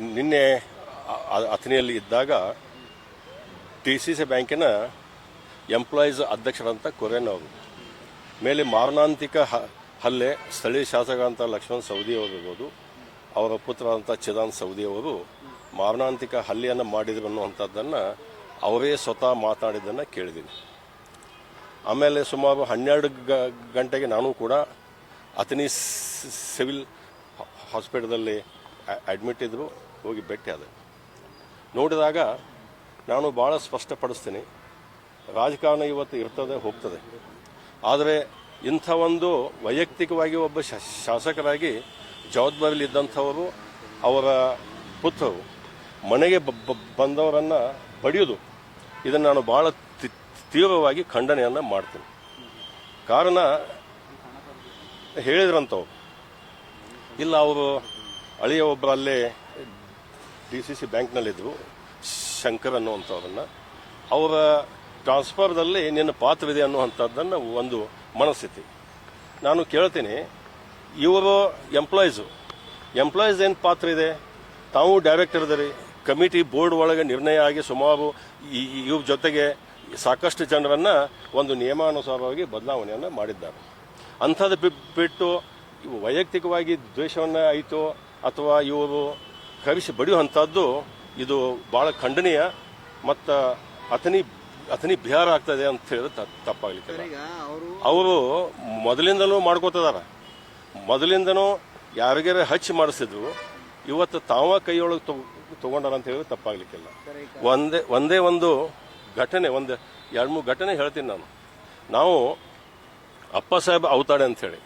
ನಿನ್ನೆ ಅಥನಿಯಲ್ಲಿ ಇದ್ದಾಗ ಟಿ ಸಿ ಸಿ ಬ್ಯಾಂಕಿನ ಎಂಪ್ಲಾಯೀಸ್ ಅಧ್ಯಕ್ಷರಂತ ಕೊರೇನ್ ಅವರು, ಮೇಲೆ ಮಾರಣಾಂತಿಕ ಹಲ್ಲೆ, ಸ್ಥಳೀಯ ಶಾಸಕ ಅಂತ ಲಕ್ಷ್ಮಣ್ ಸೌದಿ ಅವರು ಇರ್ಬೋದು, ಅವರ ಪುತ್ರ ಅಂತ ಚಿದಾನ್ ಸೌದಿ ಅವರು ಮಾರಣಾಂತಿಕ ಹಲ್ಲೆಯನ್ನು ಮಾಡಿದ್ರು ಅನ್ನುವಂಥದ್ದನ್ನು ಅವರೇ ಸ್ವತಃ ಮಾತನಾಡಿದ್ದನ್ನು ಕೇಳಿದ್ದೀನಿ. ಆಮೇಲೆ ಸುಮಾರು ಹನ್ನೆರಡು ಗಂಟೆಗೆ ನಾನು ಕೂಡ ಅಥಣಿ ಸ್- ಸಿವಿಲ್ ಹಾಸ್ಪಿಟಲಲ್ಲಿ ಅಡ್ಮಿಟ್ ಇದ್ದರು ಹೋಗಿ ಭೇಟಿ ಆದೆ. ನೋಡಿದಾಗ ನಾನು ಭಾಳ ಸ್ಪಷ್ಟಪಡಿಸ್ತೀನಿ, ರಾಜಕಾರಣ ಇವತ್ತು ಇರ್ತದೆ, ಹೋಗ್ತದೆ. ಆದರೆ ಇಂಥ ಒಂದು ವೈಯಕ್ತಿಕವಾಗಿ ಒಬ್ಬ ಶಾಸಕರಾಗಿ ಜವಾಬ್ದಾರಿಲಿದ್ದಂಥವರು ಅವರ ಪುತ್ರರು, ಮನೆಗೆ ಬಂದವರನ್ನು ಬಡಿಯೋದು ಇದನ್ನು ನಾನು ಭಾಳ ತೀವ್ರವಾಗಿ ಖಂಡನೆಯನ್ನು ಮಾಡ್ತೀನಿ. ಕಾರಣ ಹೇಳಿದ್ರಂಥವ್ರು ಇಲ್ಲ, ಅವರು ಅಳಿಯ ಒಬ್ಬರು ಅಲ್ಲೇ ಡಿ ಸಿ ಸಿ ಬ್ಯಾಂಕ್ನಲ್ಲಿದ್ದರು ಶಂಕರ್ ಅನ್ನುವಂಥವ್ರನ್ನ. ಅವರ ಟ್ರಾನ್ಸ್ಫರ್ದಲ್ಲಿ ನಿನ್ನ ಪಾತ್ರವಿದೆ ಅನ್ನುವಂಥದ್ದನ್ನು ಒಂದು ಮನಸ್ಥಿತಿ. ನಾನು ಕೇಳ್ತೀನಿ, ಇವರು ಎಂಪ್ಲಾಯೀಸು. ಎಂಪ್ಲಾಯೀಸ್ ಏನು ಪಾತ್ರ ಇದೆ ತಾವು ಡೈರೆಕ್ಟರ್ ಇದ್ದೀರಿ ಕಮಿಟಿ ಬೋರ್ಡ್ ಒಳಗೆ ನಿರ್ಣಯ ಆಗಿ ಸುಮಾರು ಇವ್ರ ಜೊತೆಗೆ ಸಾಕಷ್ಟು ಜನರನ್ನು ಒಂದು ನಿಯಮಾನುಸಾರವಾಗಿ ಬದಲಾವಣೆಯನ್ನು ಮಾಡಿದ್ದಾರೆ. ಅಂಥದ್ದು ಬಿಟ್ಟು ವೈಯಕ್ತಿಕವಾಗಿ ದ್ವೇಷವನ್ನು ಆಯಿತು ಅಥವಾ ಇವರು ಕವಿಸಿ ಬಡಿಯುವಂಥದ್ದು ಇದು ಭಾಳ ಖಂಡನೀಯ ಮತ್ತು ಅತನಿ ಅತನಿ ಬಿಹಾರ ಆಗ್ತದೆ ಅಂತ ಹೇಳಿದ್ರೆ ತಪ್ಪಾಗಲಿಕ್ಕೆ ಅವರು ಮೊದಲಿಂದಲೂ ಮಾಡ್ಕೋತದಾರ. ಮೊದಲಿಂದನೂ ಯಾರಿಗಾರ ಹಚ್ಚಿ ಮಾಡಿಸಿದ್ರು ಇವತ್ತು ತಾವ ಕೈಯೊಳಗೆ ತಗೊಂಡಾರ ಅಂತ ಹೇಳಿದ್ರೆ ತಪ್ಪಾಗಲಿಕ್ಕಿಲ್ಲ. ಒಂದೇ ಒಂದೇ ಒಂದು ಘಟನೆ ಒಂದು ಎರಡು ಮೂರು ಘಟನೆ ಹೇಳ್ತೀನಿ ನಾನು. ನಾವು ಅಪ್ಪ ಸಾಹೇಬ್ ಅವತಾಡೆ ಅಂತ ಹೇಳಿ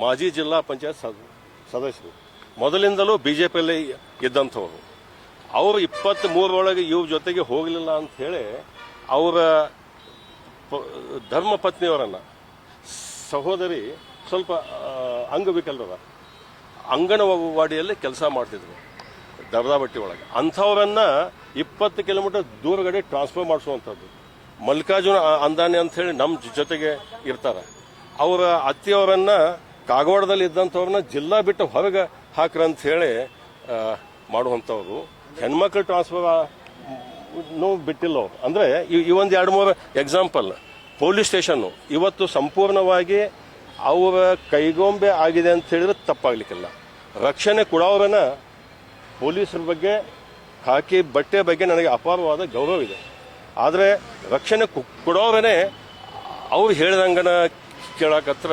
ಮಾಜಿ ಜಿಲ್ಲಾ ಪಂಚಾಯತ್ ಸದ- ಸದಸ್ಯರು. ಮೊದಲಿಂದಲೂ ಬಿ ಜೆ ಪಿಯಲ್ಲಿ ಇದ್ದಂಥವ್ರು. ಅವರು ಇಪ್ಪತ್ತ್ ಮೂರರೊಳಗೆ ಇವ್ರ ಜೊತೆಗೆ ಹೋಗಲಿಲ್ಲ ಅಂತ ಹೇಳಿ ಅವರ ಧರ್ಮ ಪತ್ನಿಯವರನ್ನು, ಸಹೋದರಿ ಸ್ವಲ್ಪ ಅಂಗವಿಕಲರ ಅಂಗನವಾಡಿಯಲ್ಲಿ ಕೆಲಸ ಮಾಡ್ತಿದ್ರು, ದರ್ದಾಬಟ್ಟಿ ಒಳಗೆ. ಅಂಥವರನ್ನು ಇಪ್ಪತ್ತು ಕಿಲೋಮೀಟರ್ ದೂರಗಡೆ ಟ್ರಾನ್ಸ್ಫರ್ ಮಾಡಿಸುವಂಥದ್ದು. ಮಲ್ಲಿಕಾರ್ಜುನ ಅಂದಾನೆ ಹೇಳಿ ನಮ್ಮ ಜೊತೆಗೆ ಇರ್ತಾರೆ. ಅವರ ಅತ್ತಿಯವರನ್ನು ಕಾಗವಾಡದಲ್ಲಿ ಇದ್ದಂಥವ್ರನ್ನ ಜಿಲ್ಲಾ ಬಿಟ್ಟು ಹೊರಗೆ ಹಾಕ್ರ ಅಂತ ಹೇಳಿ ಮಾಡುವಂಥವ್ರು. ಹೆಣ್ಮಕ್ಳು ಟ್ರಾನ್ಸ್ಫರ್ ನೋವು ಬಿಟ್ಟಿಲ್ಲ ಅವ್ರು. ಅಂದರೆ, ಈ- ಒಂದು ಎರಡು ಮೂರು ಎಕ್ಸಾಂಪಲ್ ಪೊಲೀಸ್ ಸ್ಟೇಷನ್ನು ಇವತ್ತು ಸಂಪೂರ್ಣವಾಗಿ ಅವರ ಕೈಗೊಂಬೆ ಆಗಿದೆ ಅಂತ ಹೇಳಿದ್ರೆ ತಪ್ಪಾಗಲಿಕ್ಕಿಲ್ಲ. ರಕ್ಷಣೆ ಕೊಡೋರನ್ನ ಪೊಲೀಸರ ಬಗ್ಗೆ ಹಾಕಿ ಬಟ್ಟೆ ಬಗ್ಗೆ ನನಗೆ ಅಪಾರವಾದ ಗೌರವ ಇದೆ. ಆದರೆ, ರಕ್ಷಣೆ ಕೊಡೋರೇ ಅವ್ರು ಹೇಳಿದಂಗನ ಕೇಳಕತ್ರ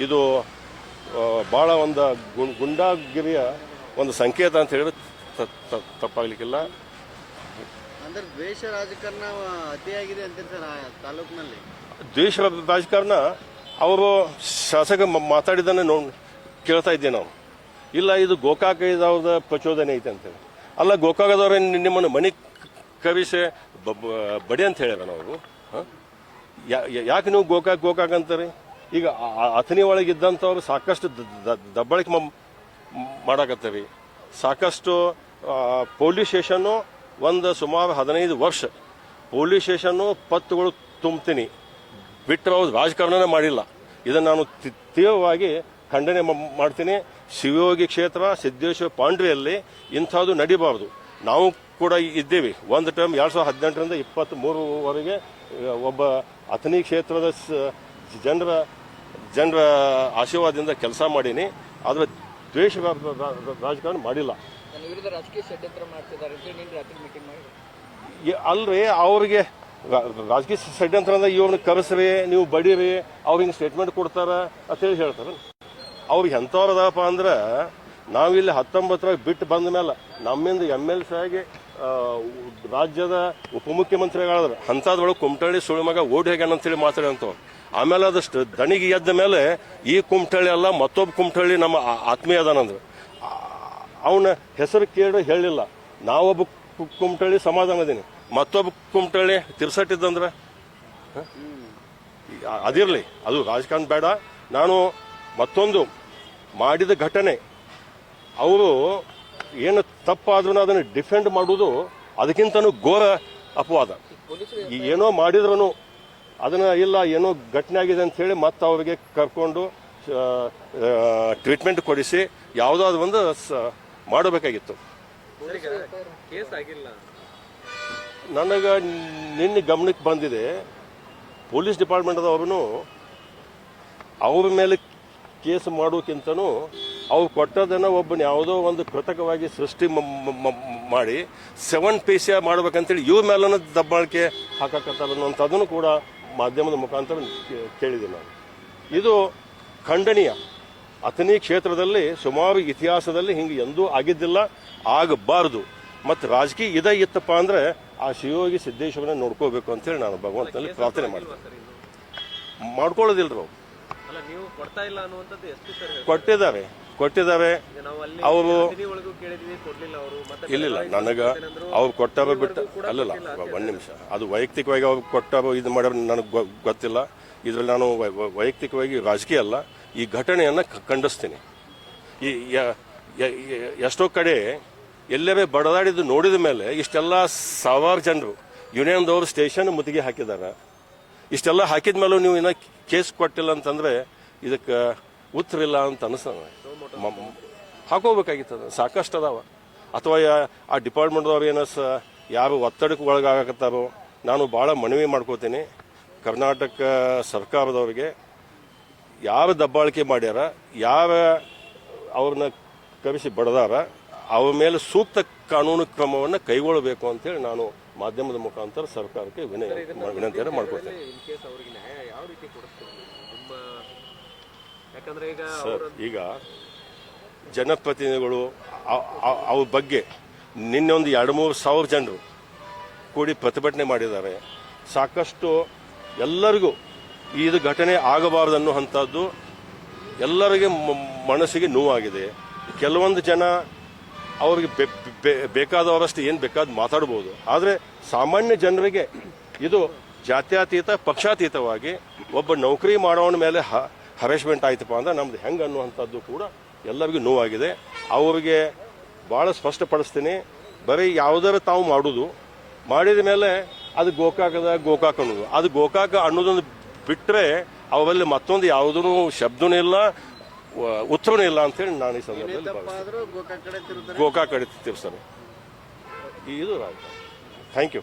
ಇದು ಭಾಳ ಒಂದು ಗುಂಡ್ ಗುಂಡಾಗಿರಿಯ ಒಂದು ಸಂಕೇತ ಅಂತ ಹೇಳಿದ್ರೆ ತಪ್ಪಾಗ್ಲಿಕ್ಕಿಲ್ಲ. ಅಂದ್ರೆ ದ್ವೇಷ ರಾಜಕಾರಣ ಅತಿಯಾಗಿದೆ ಅಂತೀರಿ ಸರ್ ತಾಲೂಕಿನಲ್ಲಿ? ದ್ವೇಷ ರಾಜಕಾರಣ ಅವರು ಶಾಸಕ ಮ- ಮಾತಾಡಿದ್ದನ್ನೇ ನೋ ಕೇಳ್ತಾ ಇದ್ದೀವಿ ನಾವು. ಇಲ್ಲ ಇದು ಗೋಕಾಕ ಇದಾವ್ದ ಪ್ರಚೋದನೆ ಐತೆ ಅಂತೇಳಿ ಅಲ್ಲ ಗೋಕಾಕದವ್ರ ನಿಮ್ಮನ್ನು ಮನೆ ಕವಿಸೆ ಬಡಿ ಅಂತ ಹೇಳ್ಯಾರ ನಾವು. ಯಾಕೆ ನೀವು ಗೋಕಾಕ್ ಗೋಕಾಕ್ ಅಂತಾರೆ? ಈಗ ಅಥಣಿ ಒಳಗೆ ಇದ್ದಂಥವ್ರು ಸಾಕಷ್ಟು ದಬ್ಬಳಿಕೆ ಮಾಡಾಕತ್ತೀವಿ ಸಾಕಷ್ಟು ಪೊಲೀಸ್ ಸ್ಟೇಷನ್ನು ಒಂದು ಸುಮಾರು ಹದಿನೈದು ವರ್ಷ ಪೊಲೀಸ್ ಸ್ಟೇಷನ್ನು ಪತ್ತುಗಳು ತುಂಬ್ತೀನಿ. ಬಿಟ್ಟರೆ ಅವ್ರು ರಾಜಕಾರಣನೇ ಮಾಡಿಲ್ಲ. ಇದನ್ನು ನಾನು ತೀವ್ರವಾಗಿ ಖಂಡನೆ ಮಾಡ್ತೀನಿ. ಶಿವಯೋಗಿ ಕ್ಷೇತ್ರ, ಸಿದ್ದೇಶ್ವರ ಪಾಂಡ್ರಿಯಲ್ಲಿ ಇಂಥದ್ದು ನಡಿಬಾರ್ದು. ನಾವು ಕೂಡ ಇದ್ದೇವೆ. ಒಂದು ಟೈಮ್ ಎರಡು ಸಾವಿರದ ಹದಿನೆಂಟರಿಂದ ಇಪ್ಪತ್ತ್ ಮೂರುವರೆಗೆ ಒಬ್ಬ ಅಥಣಿ ಕ್ಷೇತ್ರದ ಜನರ ಜನರ ಆಶೀರ್ವಾದದಿಂದ ಕೆಲಸ ಮಾಡೀನಿ ಆದರೆ ದ್ವೇಷ ರಾಜಕಾರಣ ಮಾಡಿಲ್ಲ. ಅಲ್ರಿ ಅವ್ರಿಗೆ ರಾಜಕೀಯ ಷಡ್ಯಂತ್ರ ಅಂದ್ರೆ ಇವ್ರನ್ನ ಕರೆಸ್ರಿ ನೀವು ಬಡೀರಿ ಅವ್ರು ಹಿಂಗೆ ಸ್ಟೇಟ್ಮೆಂಟ್ ಕೊಡ್ತಾರ ಅಂತೇಳಿ ಹೇಳ್ತಾರೆ. ಅವ್ರಿಗೆ ಎಂಥವ್ರದಪ್ಪ ಅಂದ್ರೆ ನಾವಿಲ್ಲಿ ಹತ್ತೊಂಬತ್ತರಾಗ ಬಿಟ್ಟು ಬಂದ ಮೇಲೆ ನಮ್ಮಿಂದ ಎಂ ಎಲ್ ಸಿ ಆಗಿ ರಾಜ್ಯದ ಉಪಮುಖ್ಯಮಂತ್ರಿಗಳಾದ್ರೆ ಅಂಥದ್ರೊಳಗೆ ಕುಮಟಳ್ಳಿ ಸುಳಿಮಗ ಓಡಿ ಹೋಗ್ಯಾನ ಅಂತೇಳಿ ಮಾತಾಡಂಥವ್ರು ಆಮೇಲೆ ಅದಷ್ಟು ದಣಿಗೆ ಎದ್ದ ಮೇಲೆ ಈ ಕುಮಟಳ್ಳಿ ಅಲ್ಲ ಮತ್ತೊಬ್ಬ ಕುಮಟಳ್ಳಿ ನಮ್ಮ ಆತ್ಮೀಯ ಅದಾನಂದ್ರು ಅವನ ಹೆಸರು ಕೇಳಿ ಹೇಳಿಲ್ಲ. ನಾವೊಬ್ಬ ಕುಮಟಳ್ಳಿ ಸಮಾಧಾನ ಅದೀನಿ. ಮತ್ತೊಬ್ಬ ಕುಮಟಳ್ಳಿ ತಿರ್ಸಟ್ಟಿದ್ದಂದ್ರೆ ಅದಿರಲಿ. ಅದು ರಾಜಕಾರಣ ಬೇಡ. ನಾನು ಮತ್ತೊಂದು ಮಾಡಿದ ಘಟನೆ. ಅವರು ಏನು ತಪ್ಪಾದ್ರೂ ಅದನ್ನು ಡಿಫೆಂಡ್ ಮಾಡುವುದು ಅದಕ್ಕಿಂತನೂ ಘೋರ ಅಪವಾದ. ಏನೋ ಮಾಡಿದ್ರೂ ಅದನ್ನ ಇಲ್ಲ, ಏನೋ ಘಟನೆ ಆಗಿದೆ ಅಂತ ಹೇಳಿ ಮತ್ತೆ ಅವರಿಗೆ ಕರ್ಕೊಂಡು ಟ್ರೀಟ್ಮೆಂಟ್ ಕೊಡಿಸಿ ಯಾವುದಾದ್ರು ಒಂದು ಮಾಡಬೇಕಾಗಿತ್ತು. ನನಗೆ ನಿನ್ನೆ ಗಮನಕ್ಕೆ ಬಂದಿದೆ, ಪೊಲೀಸ್ ಡಿಪಾರ್ಟ್ಮೆಂಟ್ದವ್ರು ಅವ್ರ ಮೇಲೆ ಕೇಸ್ ಮಾಡೋಕ್ಕಿಂತನೂ ಅವ್ರು ಕೊಟ್ಟದನ್ನು ಒಬ್ಬನ ಯಾವುದೋ ಒಂದು ಕೃತಕವಾಗಿ ಸೃಷ್ಟಿ ಮಾಡಿ ಸೆವೆನ್ ಪೈಸೆ ಮಾಡ್ಬೇಕಂತೇಳಿ ಇವ್ರ ಮೇಲೂ ದಬ್ಬಾಳಿಕೆ ಅನ್ನೋಂಥದ್ದನ್ನು ಕೂಡ ಮಾಧ್ಯಮದ ಮುಖಾಂತರ ಕೇಳಿದೆ ನಾನು. ಇದು ಖಂಡನೀಯ. ಅತನಿ ಕ್ಷೇತ್ರದಲ್ಲಿ ಸುಮಾರು ಇತಿಹಾಸದಲ್ಲಿ ಹಿಂಗೆ ಎಂದೂ ಆಗಿದ್ದಿಲ್ಲ ಆಗಬಾರದು. ಮತ್ತು ರಾಜಕೀಯ ಇದೇ ಇತ್ತಪ್ಪ ಅಂದರೆ ಆ ಶಿವಯೋಗಿ ಸಿದ್ದೇಶ್ವರನ ನೋಡ್ಕೋಬೇಕು ಅಂತೇಳಿ ನಾನು ಭಗವಂತನಲ್ಲಿ ಪ್ರಾರ್ಥನೆ ಮಾಡಿದೆ ಮಾಡ್ಕೊಳ್ಳೋದಿಲ್ಲ ನೀವು ಕೊಟ್ಟಿದ್ದಾರೆ. ಕೊಟ್ಟಿದ್ದಾರೆ ಅವರು ಇಲ್ಲಿಲ್ಲ ನನಗೆ ಅವ್ರು ಕೊಟ್ಟಾರೋ ಬಿಟ್ಟು ಅಲ್ಲಲ್ಲ ಒಂದು ನಿಮಿಷ. ಅದು ವೈಯಕ್ತಿಕವಾಗಿ ಅವ್ರು ಕೊಟ್ಟಾರೋ ಇದು ಮಾಡ್ಯಾರ ನನಗೆ ಗೊತ್ತಿಲ್ಲ. ಇದರಲ್ಲಿ ನಾನು ವೈಯಕ್ತಿಕವಾಗಿ ರಾಜಕೀಯ ಅಲ್ಲ ಈ ಘಟನೆಯನ್ನು ಖಂಡಿಸ್ತೀನಿ. ಈ ಎಷ್ಟೋ ಕಡೆ ಎಲ್ಲೇ ಬಡದಾಡಿದ್ದು ನೋಡಿದ ಮೇಲೆ ಇಷ್ಟೆಲ್ಲ ಸಾವಾರು ಜನರು ಯೂನಿಯನ್ದವರು ಸ್ಟೇಷನ್ ಮುತ್ತಿಗೆ ಹಾಕಿದ್ದಾರೆ. ಇಷ್ಟೆಲ್ಲ ಹಾಕಿದ ಮೇಲೂ ನೀವು ಇನ್ನೂ ಕೇಸ್ ಕೊಟ್ಟಿಲ್ಲ ಅಂತಂದ್ರೆ ಇದಕ್ಕೆ ಉತ್ತರ ಇಲ್ಲ ಅಂತ ಅನಿಸ್ತದೆ ಹಾಕೋಬೇಕಾಗಿತ್ತು ಸಾಕಷ್ಟು ಅದಾವ. ಅಥವಾ ಆ ಡಿಪಾರ್ಟ್ಮೆಂಟ್ದವ್ರು ಏನೋ ಸ ಯಾರು ಒತ್ತಡಕ್ಕೆ ಒಳಗಾಗತ್ತಾರೋ ನಾನು ಭಾಳ ಮನವಿ ಮಾಡ್ಕೋತೀನಿ. ಕರ್ನಾಟಕ ಸರ್ಕಾರದವ್ರಿಗೆ ಯಾರು ದಬ್ಬಾಳಿಕೆ ಮಾಡ್ಯಾರ, ಯಾರ ಅವ್ರನ್ನ ಕರೆಸಿ ಬಡದಾರ, ಅವ್ರ ಮೇಲೆ ಸೂಕ್ತ ಕಾನೂನು ಕ್ರಮವನ್ನು ಕೈಗೊಳ್ಳಬೇಕು ಅಂತೇಳಿ ನಾನು ಮಾಧ್ಯಮದ ಮುಖಾಂತರ ಸರ್ಕಾರಕ್ಕೆ ವಿನಯ ವಿನಂತಿಯನ್ನು ಮಾಡ್ಕೊಳ್ತೇನೆ ಇನ್ ಕೇಸ್ ಅವ್ರಿಗೆ ನ್ಯಾಯ ಯಾವ ರೀತಿ ಕೊಡಿಸ್ತೀವಿ ನಿಮ್ಮ ಯಾಕಂದ್ರೆ ಈಗ ಸರ್ ಈಗ ಜನಪ್ರತಿನಿಧಿಗಳು ಅವ್ರ ಬಗ್ಗೆ ನಿನ್ನೆ ಒಂದು ಎರಡು ಮೂರು ಸಾವಿರ ಜನರು ಕೂಡಿ ಪ್ರತಿಭಟನೆ ಮಾಡಿದ್ದಾರೆ. ಸಾಕಷ್ಟು ಎಲ್ಲರಿಗೂ ಇದು ಘಟನೆ ಆಗಬಾರದು ಅನ್ನುವಂಥದ್ದು ಎಲ್ಲರಿಗೆ ಮನಸ್ಸಿಗೆ ನೋವಾಗಿದೆ. ಕೆಲವೊಂದು ಜನ ಅವ್ರಿಗೆ ಬೇಕಾದವರಷ್ಟು ಏನು ಬೇಕಾದ ಮಾತಾಡ್ಬೋದು. ಆದರೆ ಸಾಮಾನ್ಯ ಜನರಿಗೆ ಇದು ಜಾತ್ಯತೀತ ಪಕ್ಷಾತೀತವಾಗಿ ಒಬ್ಬ ನೌಕರಿ ಮಾಡೋವನ ಮೇಲೆ ಹರೇಸ್ಮೆಂಟ್ ಆಯ್ತಪ್ಪ ಅಂದ್ರೆ ನಮ್ದು ಹೆಂಗೆ ಅನ್ನುವಂಥದ್ದು ಕೂಡ ಎಲ್ಲರಿಗೂ ನೋವಾಗಿದೆ. ಅವರಿಗೆ ಭಾಳ ಸ್ಪಷ್ಟಪಡಿಸ್ತೀನಿ ಬರೀ ಯಾವುದರ ತಾವು ಮಾಡುದು ಮಾಡಿದ ಮೇಲೆ ಅದು ಗೋಕಾಕದ ಗೋಕಾಕ ಅನ್ನೋದು. ಅದು ಗೋಕಾಕ ಅನ್ನೋದೊಂದು ಬಿಟ್ಟರೆ ಅವರಲ್ಲಿ ಮತ್ತೊಂದು ಯಾವುದೂ ಶಬ್ದನೂ ಇಲ್ಲ ಉತ್ತರನೂ ಇಲ್ಲ ಅಂತೇಳಿ ನಾನು ಈ ಸಂದರ್ಭದಲ್ಲಿ ಸರ್ ಗೋಕಾಕ್ ಕಡೆ ತಿರ್ಸ್ತಾರೆ ಇದು ಥ್ಯಾಂಕ್ ಯು